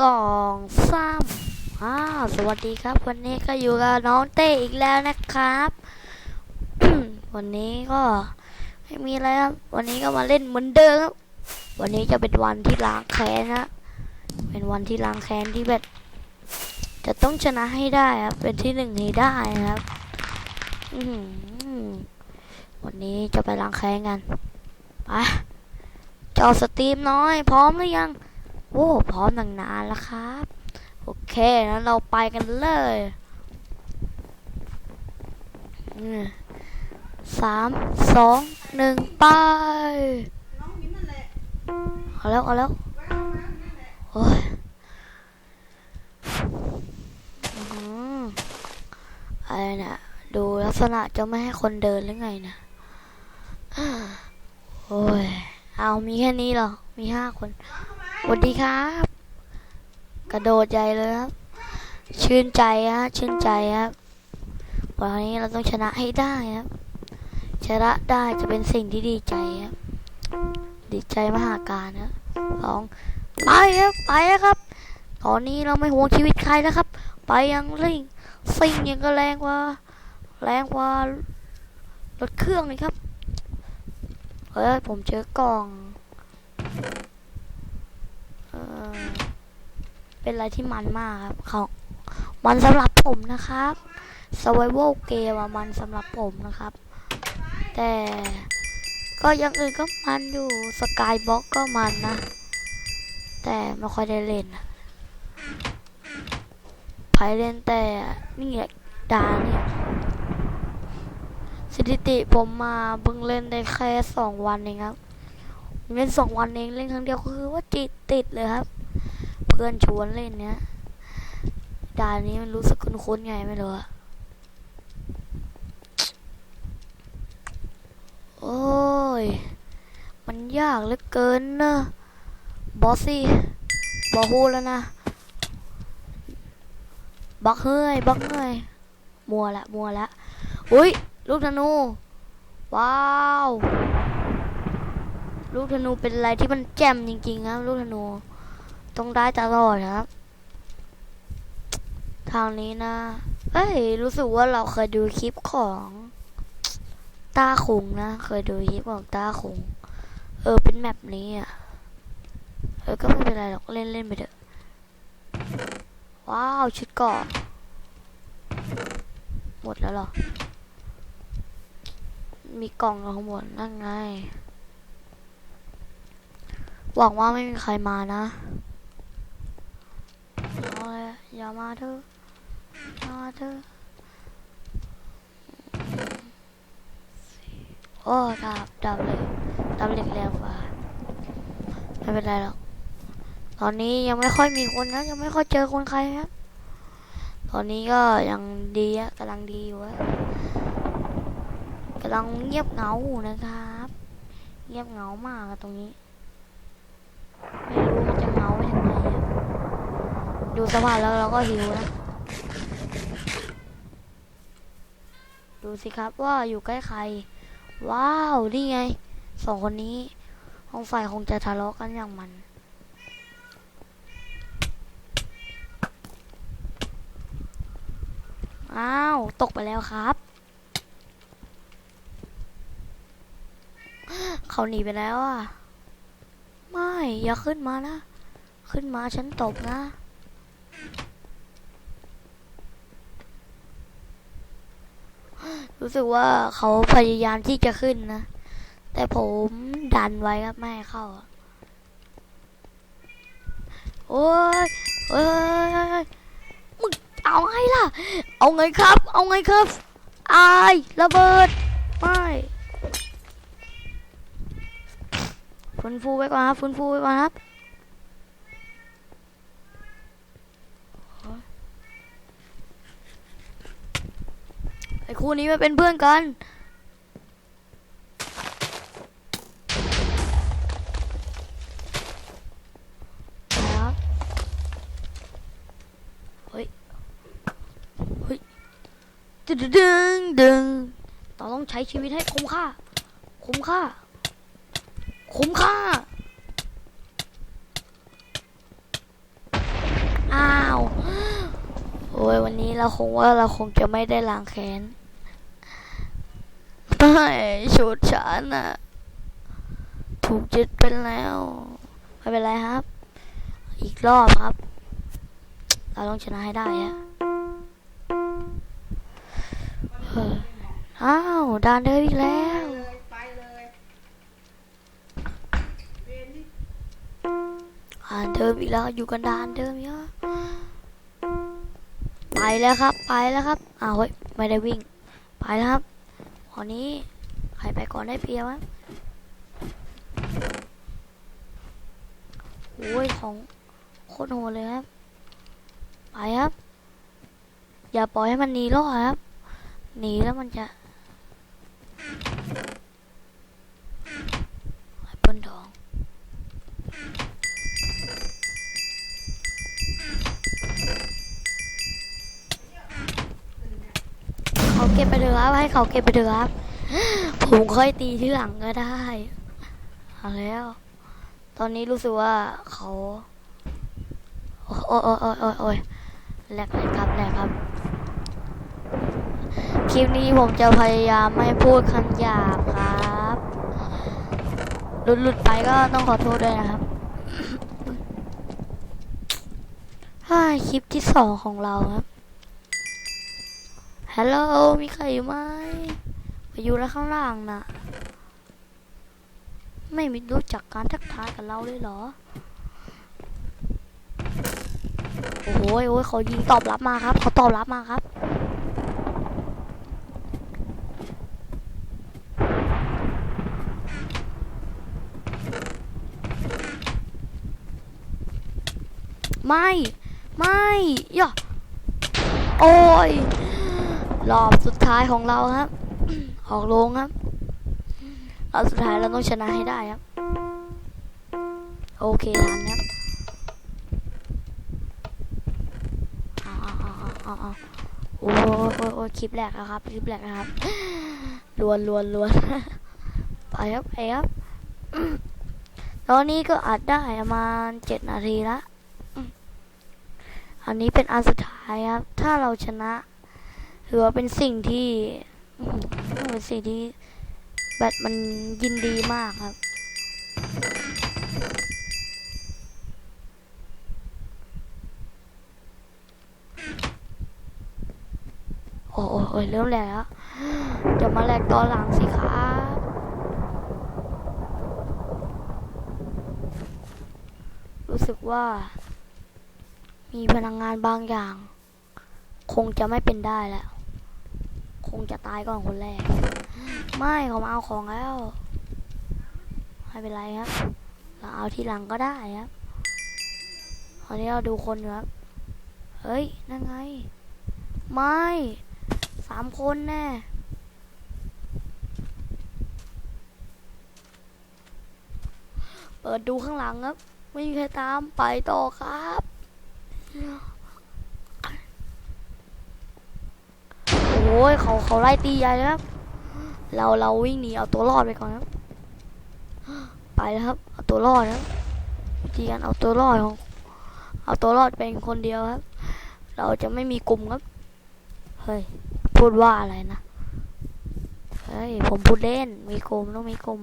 สองสามอ้าวสวัสดีครับ วันนี้ก็อยู่กับน้องเต้อีกแล้วนะครับ วันนี้ก็ไม่มีอะไรครับ วันนี้ก็มาเล่นเหมือนเดิมครับ วันนี้จะเป็นวันที่ล้างแค้นนะเป็นวันที่ล้างแค้นที่แบบ จะต้องชนะให้ได้ครับ เป็นที่หนึ่งให้ได้ครับวันนี้จะไปล้างแค้นกัน ไปจอสตรีมน้อย พร้อมหรือยัง โอ้พร้อมตั้งนานแล้วครับ โอเคงั้นเราไปกันเลยสามสองหนึ่งไปเอาแล้วเอาแล้วโอ้ยอื้อหืออะไรนะดูลักษณะจะไม่ให้คนเดินหรือไงนะโอ้ย เอามีแค่นี้เหรอ มีห้าคน สวัสดีครับ กระโดดใหญ่เลยครับ ชื่นใจฮะชื่นใจครับวันนี้เราต้องชนะให้ได้ครับ ชนะได้จะเป็นสิ่งที่ดีใจครับ ดีใจมหาการนะสองไปครับไปครับ ตอนนี้เราไม่ห่วงชีวิตใครแล้วครับ ไปยังลิงซิ่งยังก็แรงกว่า แรงกว่ารถเครื่องเลยครับ เฮ้ยผมเจอกล่อง เออ เป็นอะไรที่มันมากครับเขามันสำหรับผมนะครับ survival game มันสำหรับผมนะครับ แต่ก็ยังอื่นก็มันอยู่สกายบ็อกก็มันนะ แต่ไม่ค่อยได้เล่นไพเล่นแต่นี่แหละดาเนี่ยสถิติผมมาเพิ่งเล่นได้แค่สองวันเองครับ เล่นสองวันเองเล่นครั้งเดียวก็คือว่าจิตติดเลยครับ เพื่อนชวนเล่นเนี้ยด่านนี้มันรู้สึกคุ้นๆไงไม่รู้อะโอ้ย มันยากเหลือเกินนะบอสซี่บอฮูแล้วนะ บักเฮ้ย บักเฮ้ย มัวละ มัวละ อุ้ย ลูกธนู ว้าว ลูกธนูเป็นอะไรที่มันแจ่มจริงๆครับลูกธนู ต้องได้ตลอดครับ ทางนี้นะ เอ้ย รู้สึกว่าเราเคยดูคลิปของตาคุงนะ เคยดูคลิปของตาคุง เออ เป็นแมปนี้อะ เออ ก็ไม่เป็นไรหรอก เล่นเล่นไปเถอะ ว้าว ชุดเกาะหมดแล้วหรอ มีกล่องอยู่ข้างบนนั่นไง หวังว่าไม่มีใครมานะ อยอย่ามาเถอะอย่ามาเถอะโอ้ดับดับเลยดับเหล็กแรงกว่าไม่เป็นไรหรอกตอนนี้ยังไม่ค่อยมีคนนะยังไม่ค่อยเจอคนใครครับตอนนี้ก็ยังดีอะกำลังดีอยู่อะกำลังเงียบเหงาอยู่นะครับ เงียบเหงามากอะตรงนี้ ไม่รู้มันจะเหงาไปถึงไหนอะ ดูสภาพแล้วเราก็หิวนะ ดูสิครับว่าอยู่ใกล้ใคร ว้าว นี่ไง สองคนนี้ห้องไฟคงจะทะเลาะกันอย่างมัน อ้าว ตกไปแล้วครับ เขาหนีไปแล้วอะ ไม่ อย่าขึ้นมานะ ขึ้นมาฉันตบนะ รู้สึกว่าเขาพยายามที่จะขึ้นนะ แต่ผมดันไว้ครับ ไม่ให้เข้า โอ้ยเอ้ยมึงเอาไงล่ะ เอาไงครับ เอาไงครับอายระเบิด ไม่ฟื้นฟูไว้ก่อนครับฟื้นฟูไว้ก่อนครับ คู่นี้มันเป็นเพื่อนกัน ครับเฮ้ย เฮ้ย ดึงดึงดึงเราต้องใช้ชีวิตให้คุ้มค่า คุ้มค่า คุ้มค่าโอ้ยวันนี้เราคงว่าเราคงจะไม่ได้ล้างแค้น ไม่ชุดฉันน่ะ ถูกยึดไปแล้ว ไม่เป็นไรครับ อีกรอบครับ เราต้องชนะให้ได้อะอ้าวดานเดิมอีกแล้วอ่านเดิมอีกแล้วอยู่กันดานเดิมเยอะไปแล้วครับ ไปแล้วครับอ้าวเฮ้ยไม่ได้วิ่ง ไปแล้วครับ หานนี้ใครไปก่อนได้เพียบวะโอ้ยของโคตรโหดเลยครับ ไปครับ อย่าปล่อยให้มันหนีรอดครับ หนีแล้วมันจะไอ้ปล้นทอง เขาเก็บไปเถอะครับให้เขาเก็บไปเถอะครับ ผมค่อยตีที่หลังก็ได้เอาแล้ว ตอนนี้รู้สึกว่าเขาโอ้ยโอ้โอ้โอ้โอ้โอ้ยแหลกเลยครับแหลกครับ คลิปนี้ผมจะพยายามไม่พูดคำหยาบครับหลุดหลุดไปก็ต้องขอโทษด้วยนะครับคลิปที่สองของเราครับ ฮัลโหล มีใครอยู่ไหมไปอยู่แล้วข้างล่างน่ะ ไม่มีรู้จักการทักทายกับเราเลยเหรอ โอ้โหโอ้ยเขายิงตอบรับมาครับ เขาตอบรับมาครับไม่ ไม่ย่าโอ้ย รอบสุดท้ายของเราครับ ออกลงครับรอบสุดท้ายเราต้องชนะให้ได้ครับ โอเคทันครับเอาเอาเออาเอโอ้โอ้โอ้ยคลิปแรกนะครับ คลิปแรกนะครับลวนลวนลวนไปครับไปครับ ตอนนี้ก็อัดได้ประมาณเจ็ดนาทีละ อันนี้เป็นอันสุดท้ายครับ ถ้าเราชนะ ถือว่าเป็นสิ่งที่เป็นสิ่งที่แบตมันยินดีมากครับ โอ้โอ้โอ้ยเริ่มแล้ว จะมาแลกตอนหลังสิครับรู้สึกว่า มีพลังงานบางอย่าง คงจะไม่เป็นได้แล้ว คงจะตายก่อนคนแรก ไม่เขามาเอาของแล้ว ไม่เป็นไรครับ เราเอาทีหลังก็ได้ครับตอนนี้เราดูคนอยู่ครับ เฮ้ย นั่นไง ไม่ สามคนแน่เปิดดูข้างหลังครับ ไม่มีใครตามไปต่อครับ โอ้ ยเขาเขาไล่ตีใหญ่เลยครับ เราเราวิ่งหนีเอาตัวรอดไปก่อนครับ ไปแล้วครับ เอาตัวรอดครับวิธีการเอาตัวรอดของ เอาตัวรอดเป็นคนเดียวครับ เราจะไม่มีกลุ่มครับ เฮ้ย พูดว่าอะไรนะ เฮ้ย ผมพูดเล่น มีกลุ่มต้องมีกลุ่ม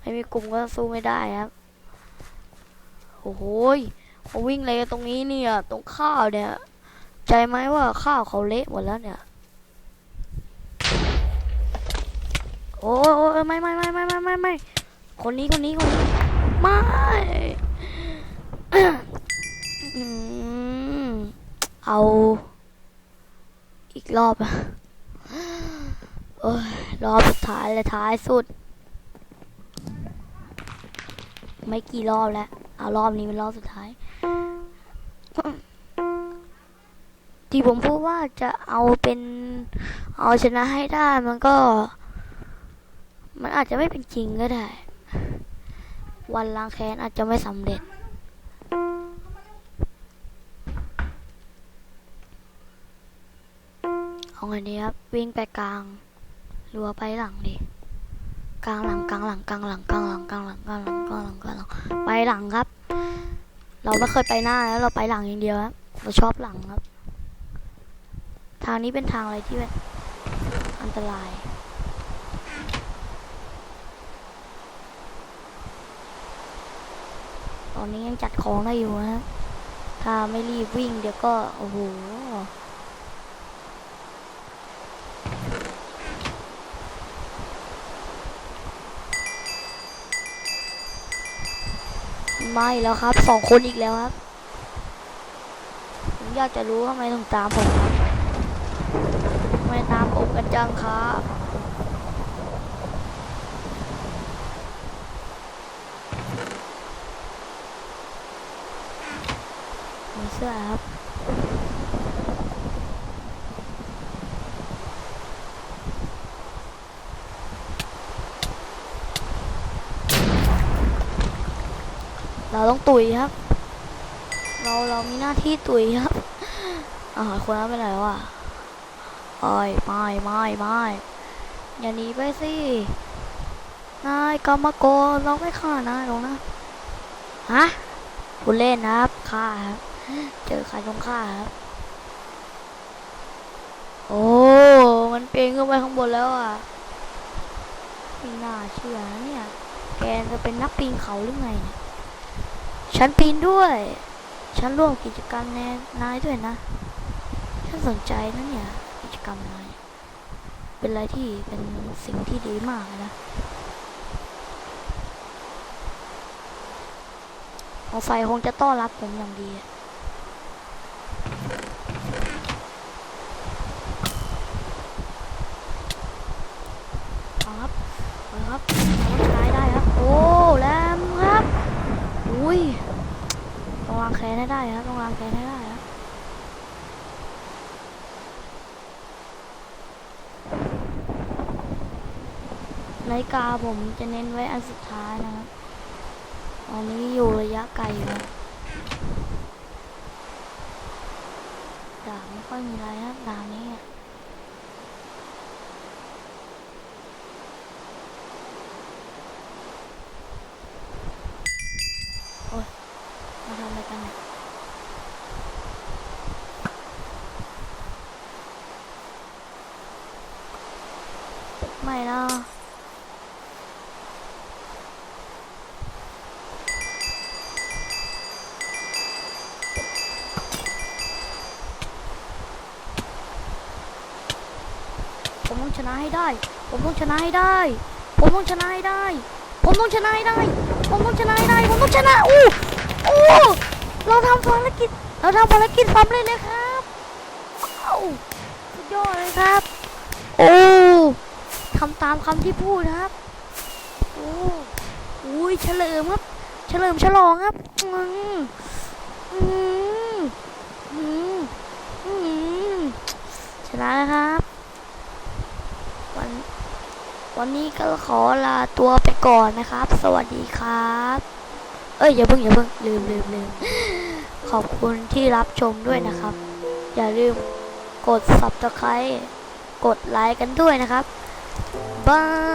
ไม่มีกลุ่มก็สู้ไม่ได้ครับ โอ้โหยเขาวิ่งเลยตรงนี้เนี่ย ตรงข้าวเนี่ย ใจไหมว่าข้าวเขาเละหมดแล้วเนี่ย โอ้ยโอ้ยไม่ไม่ไม่ไม่ไม่ไม่ไม่คนนี้คนนี้คนนี้ไม่เอาอีกรอบอะโอ้ยรอบสุดท้ายเลยท้ายสุด ไม่กี่รอบแล้วเอารอบนี้เป็นรอบสุดท้าย ที่ผมพูดว่าจะเอาเป็นเอาชนะให้ได้มันก็ มันอาจจะไม่เป็นจริงก็ได้ วันล้างแค้นอาจจะไม่สำเร็จ เอาไงดีครับ วิ่งไปกลางรือว่าไปหลังดีกลางหลังกลางหลังกลางหลังกลางหลังกลางหลังกลางหลังกลางหลังกลางหลังไปหลังครับ เราไม่เคยไปหน้าแล้วเราไปหลังอย่างเดียวครับเราชอบหลังครับ ทางนี้เป็นทางอะไรที่แบบอันตราย อนนี้ยังจัดของได้อยู่นะถ้าไม่รีบวิ่งเดี๋ยวก็ โอ้โหไม่แล้วครับสองคนอีกแล้วครับ ผมอยากจะรู้ทำไมถึงตามผมครับทำไมตามผมกันจังครับ เสื้อครับเราต้องตุยครับ เราเรามีหน้าที่ตุยครับอ่าคนนั้นไปไหนวะเอ้ไม่ไม่ไม่อย่าหนีไปสิ นายกรรมกรเราไม่ฆ่านายหรอกนะ ฮะคุณเล่นนะครับ ฆ่าครับ เจอใครต้องฆ่าครับ โอ้ มันปีนขึ้นไปข้างบนแล้วอะไม่น่าเชื่อนะเนี่ย แกจะเป็นนักปีนเขาหรือไงเนี่ยฉันปีนด้วย ฉันร่วมกิจกรรมในนายด้วยนะ ฉันสนใจนะเนี่ย กิจกรรมนาย เป็นอะไรที่เป็นสิ่งที่ดีมากนะเอาไฟคงจะต้อนรับผมอย่างดีอะเอาครับเอาครับเอาใช้ได้ครับ โอ้แรมครับ อุ้ย ต้องวางแขนให้ได้ครับต้องวางแขนให้ได้ครับนาฬิกาผมจะเน้นไว้อันสุดท้ายนะครับอันนี้อยู่ระยะไกลอยู่ดาบไม่ค่อยมีอะไรครับดาบนี้อะมาทำอะไรกันเนี่ยไม่นะผมต้อง ชนะให้ได้ ผมต้องชนะให้ได้ ผมต้องชนะให้ได้ ผมต้องชนะให้ได้ ผมต้องชนะให้ได้ ผมต้องชนะอู้โอ้เราทำภารกิจ เราทำภารกิจสำเร็จเลยครับว้าวสุดยอดเลยครับ โอ้ทำตามคำที่พูดนะครับ โอ้อุ้ยเฉลิมครับ เฉลิมฉลองครับอืมอืมอืมชนะนะครับ วัน วันนี้ก็ขอลาตัวไปก่อนนะครับ สวัสดีครับ เอ้ยอย่าเพิ่งอย่าเพิ่งลืมลืมลืมขอบคุณที่รับชมด้วยนะครับ อย่าลืมกด subscribe กดไลค์กันด้วยนะครับบาย